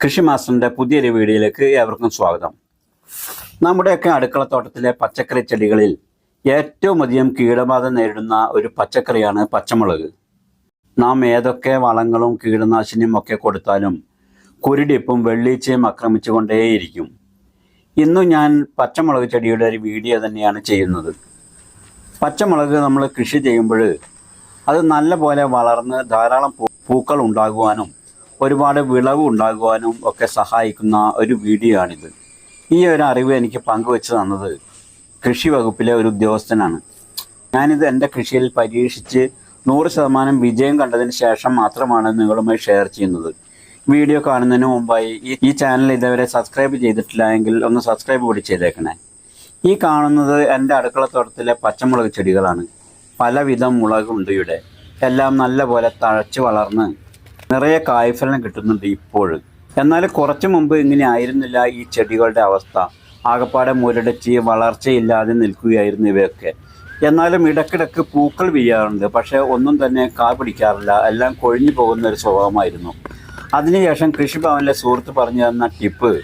കൃഷി മാസ്റ്ററിന്റെ പുതിയൊരു വീഡിയോയിലേക്ക് ഏവർക്കും സ്വാഗതം. നമ്മുടെയൊക്കെ അടുക്കളത്തോട്ടത്തിലെ പച്ചക്കറി ചെടികളിൽ ഏറ്റവും അധികം കീടബാധ നേരിടുന്ന ഒരു പച്ചക്കറിയാണ് പച്ചമുളക്. നാം ഏതൊക്കെ വളങ്ങളും കീടനാശിനിയും ഒക്കെ കൊടുത്താലും കുരുടിപ്പും വെള്ളീച്ചയും ആക്രമിച്ചുകൊണ്ടേയിരിക്കും. ഇന്നും ഞാൻ പച്ചമുളക് ചെടിയുടെ ഒരു വീഡിയോ തന്നെയാണ് ചെയ്യുന്നത്. പച്ചമുളക് നമ്മൾ കൃഷി ചെയ്യുമ്പോൾ അത് നല്ലപോലെ വളർന്ന് ധാരാളം പൂക്കൾ ഉണ്ടാകുവാനും ഒരുപാട് വിളവ് ഉണ്ടാകുവാനും ഒക്കെ സഹായിക്കുന്ന ഒരു വീഡിയോ ആണിത് ഈ ഒരു അറിവ് എനിക്ക് പങ്കുവെച്ച് തന്നത് കൃഷി വകുപ്പിലെ ഒരു ഉദ്യോഗസ്ഥനാണ്. ഞാനിത് എന്റെ കൃഷിയിൽ പരീക്ഷിച്ച് നൂറ് ശതമാനം വിജയം കണ്ടതിന് ശേഷം മാത്രമാണ് നിങ്ങളുമായി ഷെയർ ചെയ്യുന്നത്. വീഡിയോ കാണുന്നതിന് മുമ്പായി ഈ- ചാനൽ ഇതുവരെ സബ്സ്ക്രൈബ് ചെയ്തിട്ടില്ല എങ്കിൽ ഒന്ന് സബ്സ്ക്രൈബ് കൂടി ചെയ്തേക്കണേ. ഈ കാണുന്നത് എന്റെ അടുക്കളത്തോട്ടത്തിലെ പച്ചമുളക് ചെടികളാണ്. പലവിധം മുളകുണ്ട് ഇവിടെ. എല്ലാം നല്ലപോലെ തഴച്ച് വളർന്ന് നിറയെ കായ്ഫലം കിട്ടുന്നുണ്ട് ഇപ്പോൾ. എന്നാൽ കുറച്ചു മുമ്പ് ഇങ്ങനെ ആയിരുന്നില്ല ഈ ചെടികളുടെ അവസ്ഥ. ആകപ്പാടെ മുരടിച്ച് വളർച്ചയില്ലാതെ നിൽക്കുകയായിരുന്നു ഇവയൊക്കെ. എന്നാലും ഇടക്കിടക്ക് പൂക്കൾ വീഴാറുണ്ട്. പക്ഷേ ഒന്നും തന്നെ കാ പിടിക്കാറില്ല. എല്ലാം കൊഴിഞ്ഞു പോകുന്ന ഒരു സ്വഭാവമായിരുന്നു. അതിനുശേഷം കൃഷിഭവനിലെ സുഹൃത്ത് പറഞ്ഞു തന്ന ടിപ്പ്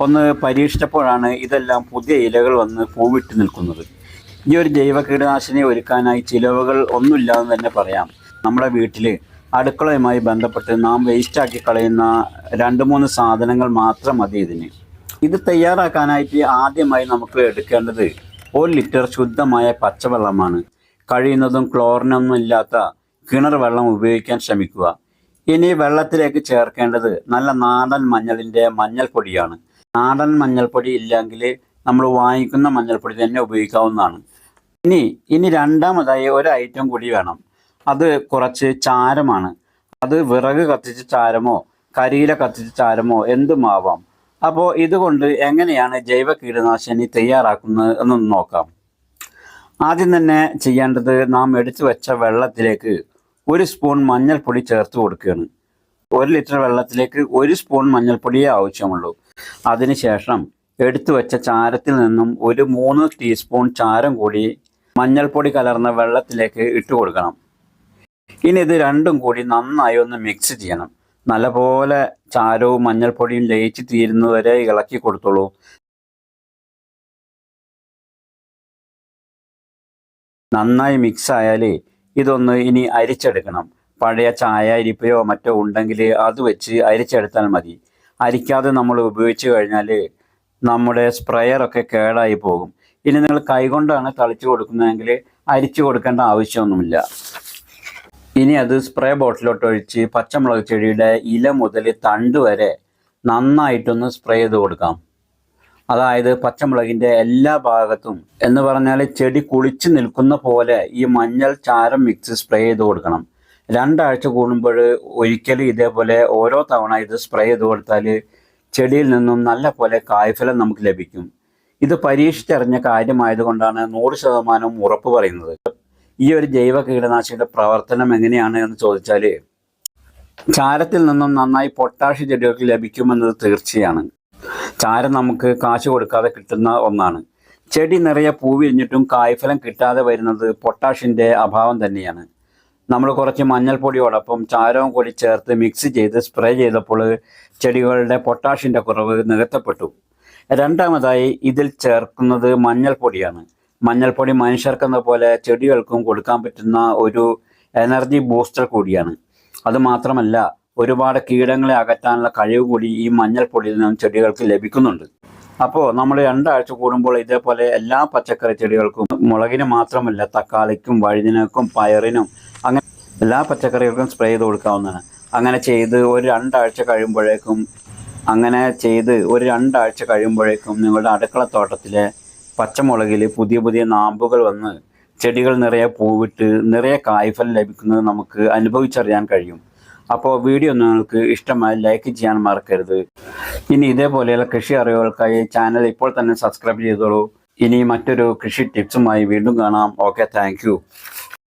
ഒന്ന് പരീക്ഷിച്ചപ്പോഴാണ് ഇതെല്ലാം പുതിയ ഇലകൾ വന്ന് പൂവിട്ട് നിൽക്കുന്നത്. ഈ ഒരു ജൈവ കീടനാശിനി ഒരുക്കാനായി ചിലവുകൾ ഒന്നുമില്ലാന്ന് തന്നെ പറയാം. നമ്മുടെ വീട്ടിൽ അടുക്കളയുമായി ബന്ധപ്പെട്ട് നാം വേസ്റ്റാക്കി കളയുന്ന രണ്ട് മൂന്ന് സാധനങ്ങൾ മാത്രം മതി ഇതിന്. ഇത് തയ്യാറാക്കാനായിട്ട് ആദ്യമായി നമുക്ക് എടുക്കേണ്ടത് ഒരു ലിറ്റർ ശുദ്ധമായ പച്ചവെള്ളമാണ്. കഴിയുന്നതും ക്ലോറിനൊന്നും ഇല്ലാത്ത കിണർ വെള്ളം ഉപയോഗിക്കാൻ ശ്രമിക്കുക. ഇനി വെള്ളത്തിലേക്ക് ചേർക്കേണ്ടത് നല്ല നാടൻ മഞ്ഞളിന്റെ മഞ്ഞൾപ്പൊടിയാണ്. നാടൻ മഞ്ഞൾപ്പൊടി ഇല്ലെങ്കിൽ നമ്മൾ വാങ്ങിക്കുന്ന മഞ്ഞൾപ്പൊടി തന്നെ ഉപയോഗിക്കാവുന്നതാണ്. ഇനി ഇനി രണ്ടാമതായി ഒരു ഐറ്റം കൂടി വേണം. അത് കുറച്ച് ചാരമാണ്. അത് വിറക് കത്തിച്ച് ചാരമോ കരിയില കത്തിച്ച് ചാരമോ എന്തുമാവാം. അപ്പോൾ ഇതുകൊണ്ട് എങ്ങനെയാണ് ജൈവ കീടനാശിനി തയ്യാറാക്കുന്നത് എന്നൊന്ന് നോക്കാം. ആദ്യം തന്നെ ചെയ്യേണ്ടത് നാം എടുത്തു വെച്ച വെള്ളത്തിലേക്ക് ഒരു സ്പൂൺ മഞ്ഞൾപ്പൊടി ചേർത്ത് കൊടുക്കുകയാണ്. ഒരു ലിറ്റർ വെള്ളത്തിലേക്ക് ഒരു സ്പൂൺ മഞ്ഞൾപ്പൊടിയേ ആവശ്യമുള്ളൂ. അതിനുശേഷം എടുത്തു വെച്ച ചാരത്തിൽ നിന്നും ഒരു മൂന്ന് ടീസ്പൂൺ ചാരം കൂടി മഞ്ഞൾപ്പൊടി കലർന്ന വെള്ളത്തിലേക്ക് ഇട്ട് കൊടുക്കണം. ഇനി ഇത് രണ്ടും കൂടി നന്നായി ഒന്ന് മിക്സ് ചെയ്യണം. നല്ലപോലെ ചാരവും മഞ്ഞൾപ്പൊടിയും ലയിച്ച് തീരുന്നതുവരെ ഇളക്കി കൊടുത്തോളൂ. നന്നായി മിക്സ് ആയാൽ ഇതൊന്ന് ഇനി അരിച്ചെടുക്കണം. പഴയ ചായ അരിപ്പയോ മറ്റോ ഉണ്ടെങ്കിൽ അത് വെച്ച് അരിച്ചെടുത്താൽ മതി. അരിക്കാതെ നമ്മൾ ഉപയോഗിച്ച് കഴിഞ്ഞാൽ നമ്മുടെ സ്പ്രെയറൊക്കെ കേടായി പോകും. ഇനി നിങ്ങൾ കൈകൊണ്ടാണ് തളിച്ചു കൊടുക്കുന്നതെങ്കിൽ അരിച്ചു കൊടുക്കേണ്ട ആവശ്യമൊന്നുമില്ല. ഇനി അത് സ്പ്രേ ബോട്ടിലോട്ട് ഒഴിച്ച് പച്ചമുളക് ചെടിയുടെ ഇല മുതൽ തണ്ട് വരെ നന്നായിട്ടൊന്ന് സ്പ്രേ ചെയ്ത് കൊടുക്കാം. അതായത് പച്ചമുളകിന്റെ എല്ലാ ഭാഗത്തും. എന്ന് പറഞ്ഞാൽ ചെടി കുളിച്ച് നിൽക്കുന്ന പോലെ ഈ മഞ്ഞൾ ചാരം മിക്സ് സ്പ്രേ ചെയ്ത് കൊടുക്കണം. രണ്ടാഴ്ച കൂടുമ്പോൾ ഒരിക്കലും ഇതേപോലെ ഓരോ തവണ ഇത് സ്പ്രേ ചെയ്ത് കൊടുത്താൽ ചെടിയിൽ നിന്നും നല്ല പോലെ കായ്ഫലം നമുക്ക് ലഭിക്കും. ഇത് പരീക്ഷിച്ചറിഞ്ഞ കാര്യമായതുകൊണ്ടാണ് നൂറ് ശതമാനം ഉറപ്പ് പറയുന്നത്. ഈ ഒരു ജൈവ കീടനാശിനിയുടെ പ്രവർത്തനം എങ്ങനെയാണ് എന്ന് ചോദിച്ചാൽ ചാരത്തിൽ നിന്നും നന്നായി പൊട്ടാഷ് ചെടികൾക്ക് ലഭിക്കുമെന്നത് തീർച്ചയാണ്. ചാരം നമുക്ക് കാശ് കൊടുക്കാതെ കിട്ടുന്ന ഒന്നാണ്. ചെടി നിറയെ പൂവിരിഞ്ഞിട്ടും കായ്ഫലം കിട്ടാതെ വരുന്നത് പൊട്ടാഷിന്റെ അഭാവം തന്നെയാണ്. നമ്മൾ കുറച്ച് മഞ്ഞൾപ്പൊടിയോടൊപ്പം ചാരവും കൂടി ചേർത്ത് മിക്സ് ചെയ്ത് സ്പ്രേ ചെയ്തപ്പോൾ ചെടികളുടെ പൊട്ടാഷിന്റെ കുറവ് നികത്തപ്പെട്ടു. രണ്ടാമതായി ഇതിൽ ചേർക്കുന്നത് മഞ്ഞൾപ്പൊടിയാണ്. മഞ്ഞൾപ്പൊടി മനുഷ്യർക്കെന്ന പോലെ ചെടികൾക്കും കൊടുക്കാൻ പറ്റുന്ന ഒരു എനർജി ബൂസ്റ്റർ കൂടിയാണ്. അത് മാത്രമല്ല ഒരുപാട് കീടങ്ങളെ അകറ്റാനുള്ള കഴിവ് കൂടി ഈ മഞ്ഞൾപ്പൊടിയിൽ നിന്നും ചെടികൾക്ക് ലഭിക്കുന്നുണ്ട്. അപ്പോൾ നമ്മൾ രണ്ടാഴ്ച കൂടുമ്പോൾ ഇതേപോലെ എല്ലാ പച്ചക്കറി ചെടികൾക്കും മുളകിന് മാത്രമല്ല തക്കാളിക്കും വഴുതിനക്കും പയറിനും അങ്ങനെ എല്ലാ പച്ചക്കറികൾക്കും സ്പ്രേ ചെയ്ത് കൊടുക്കാവുന്നതാണ്. അങ്ങനെ ചെയ്ത് ഒരു രണ്ടാഴ്ച കഴിയുമ്പോഴേക്കും അങ്ങനെ ചെയ്ത് ഒരു രണ്ടാഴ്ച കഴിയുമ്പോഴേക്കും നിങ്ങളുടെ അടുക്കളത്തോട്ടത്തിലെ പച്ചമുളകിൽ പുതിയ പുതിയ നാമ്പുകൾ വന്ന് ചെടികൾ നിറയെ പൂവിട്ട് നിറയെ കായ്ഫലം ലഭിക്കുന്നത് നമുക്ക് അനുഭവിച്ചറിയാൻ കഴിയും. അപ്പോൾ വീഡിയോ നിങ്ങൾക്ക് ഇഷ്ടമായി ലൈക്ക് ചെയ്യാൻ മറക്കരുത്. ഇനി ഇതേപോലെയുള്ള കൃഷി അറിവുകൾക്കായി ചാനൽ ഇപ്പോൾ തന്നെ സബ്സ്ക്രൈബ് ചെയ്തോളൂ. ഇനി മറ്റൊരു കൃഷി ടിപ്സുമായി വീണ്ടും കാണാം. Okay thank